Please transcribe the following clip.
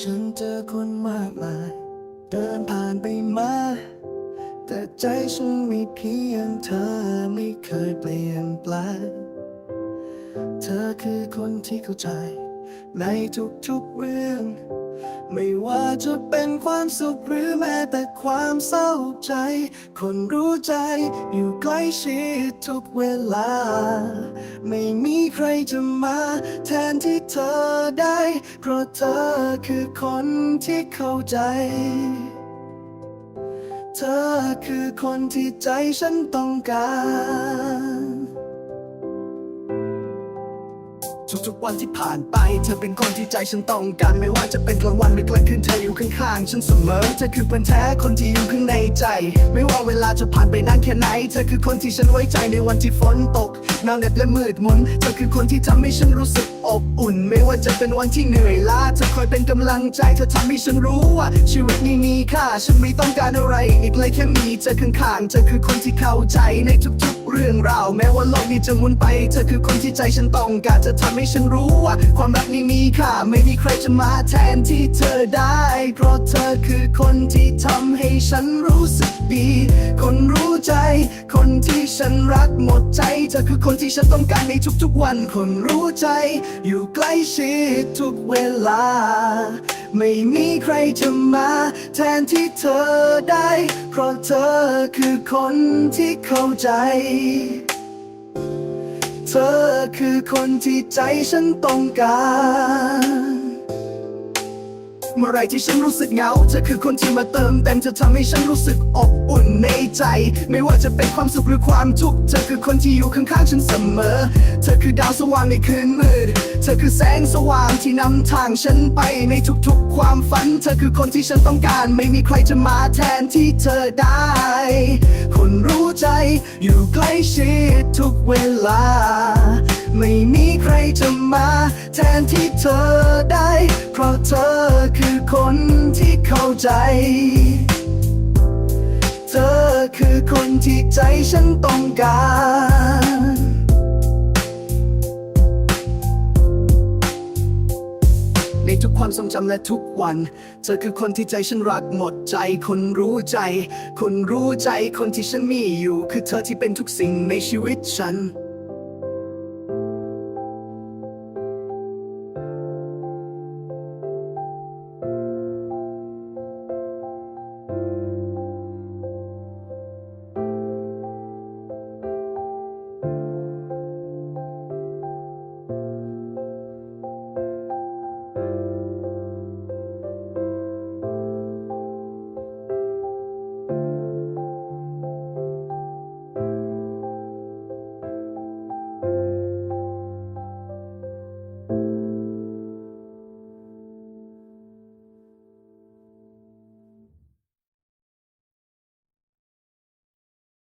ฉันเจอคนมากมาย เดินผ่านไปมา แต่ใจฉันมีเพียงเธอไม่เคยเปลี่ยนแปลงเธอคือคนที่เข้าใจ ในทุกๆเรื่อง ไม่ว่าจะเป็นความสุขหรือแม้แต่ความเศร้าใจ คนรู้ใจอยู่ใกล้ชิดทุกเวลา ไม่มี รจะมาแทนที่เธอได้ เพราะเธอคือคนที่เข้าใจ เธอคือคนที่ใจฉันต้องการ ทุกๆวันที่ผ่านไป เธอเป็นคนที่ใจฉันต้องการ ไม่ว่าจะเป็นกลางวันหรือกลางคืนเธออยู่ข้างๆฉันเสมอ เธอคือเพื่อนแท้คนที่อยู่ข้างในใจ ไม่ว่าเวลาจะผ่านไปนานแค่ไหน เธอคือคนที่ฉันไว้ใจในวันที่ฝนตกหนาวเหน็บและมืดมนเธอคือคนที่ทำให้ฉันรู้สึก อบอุ่น ไม่ว่าจะเป็นวันที่เหนื่อยล้าเธอคอยเป็นกำลังใจเธอทำให้ฉันรู้ว่า ชีวิตนี้มีค่าฉันไม่ต้องการอะไร อีกเลยแค่มีเธอข้างๆเธอคือคนที่เข้าใจในทุกๆ เรื่องราวแม้ว่าโลกนี้จะหมุนไป เธอคือคนที่ใจฉันต้องการเธอทำให้ฉันรู้ว่า ความรักนี้มีค่าไม่มีใครจะมาแทนที่เธอได้ เพราะเธอคือคนที่ทำให้ฉันรู้สึกดี คนรู้ใจคน ที่ฉันรักหมดใจ เธอคือคนที่ฉันต้องการในทุกๆวัน คนรู้ใจ อยู่ใกล้ชิดทุกเวลา ไม่มีใครจะมา แทนที่เธอได้ เพราะเธอคือคนที่เข้าใจ เธอคือคนที่ใจฉันต้องการ เมื่อไรที่ฉันรู้สึกเหงาเธอคือคนที่มาเติมเต็มเธอทำให้ฉันรู้สึกอบอุ่นในใจ ไม่ว่าจะเป็นความสุขหรือความทุกข์เธอคือคนที่อยู่ข้างๆฉันเสมอ เธอคือดาวสว่างในคืนมืด เธอคือแสงสว่างที่นำทางฉันไปในทุกๆ ความฝัน เธอคือคนที่ฉันต้องการ ไม่มีใครจะมาแทนที่เธอได้ อยู่ใกล้ชิดทุกเวลา ไม่มีใครจะมา แทนที่เธอได้ เพราะเธอคือคนที่เข้าใจ เธอคือคนที่ใจฉันต้องการ ความทรงจำและทุกวัน เธอคือคนที่ใจฉันรักหมดใจ คนรู้ใจ คนรู้ใจคนที่ฉันมีอยู่ คือเธอที่เป็นทุกสิ่งในชีวิตฉัน